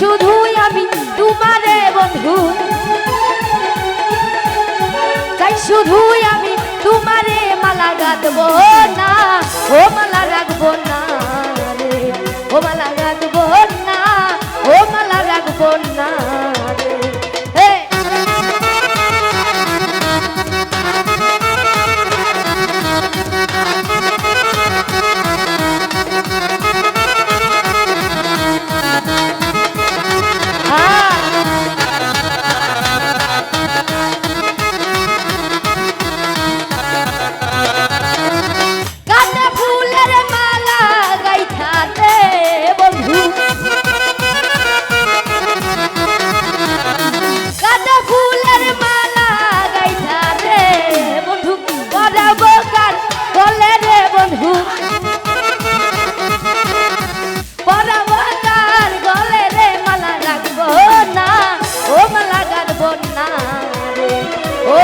শুধু আমি তোমারে বন্ধু। তাই শুধু আমি তোমারে মালা গাঁথবো না, ও মালা রাখব না রে। ও মালা রাখব না, ও মালা রাখব না।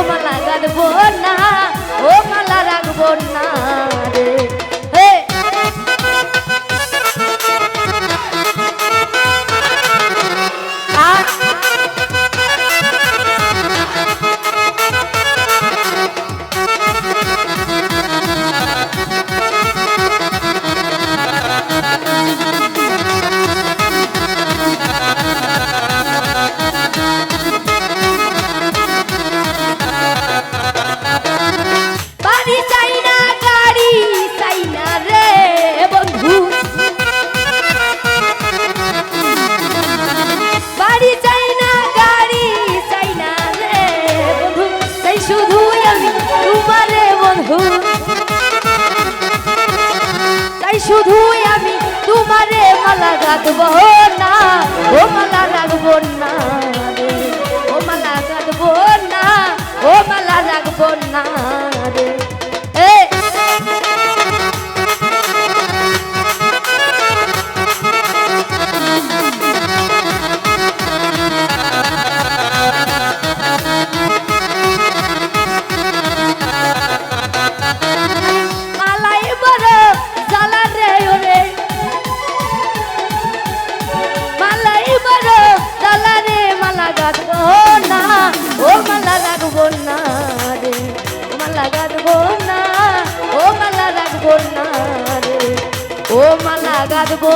আমার লাগাত বোন শুধু আমি তোমারে মালা রাখব না ও মালা রাখব না। কাঁদবো।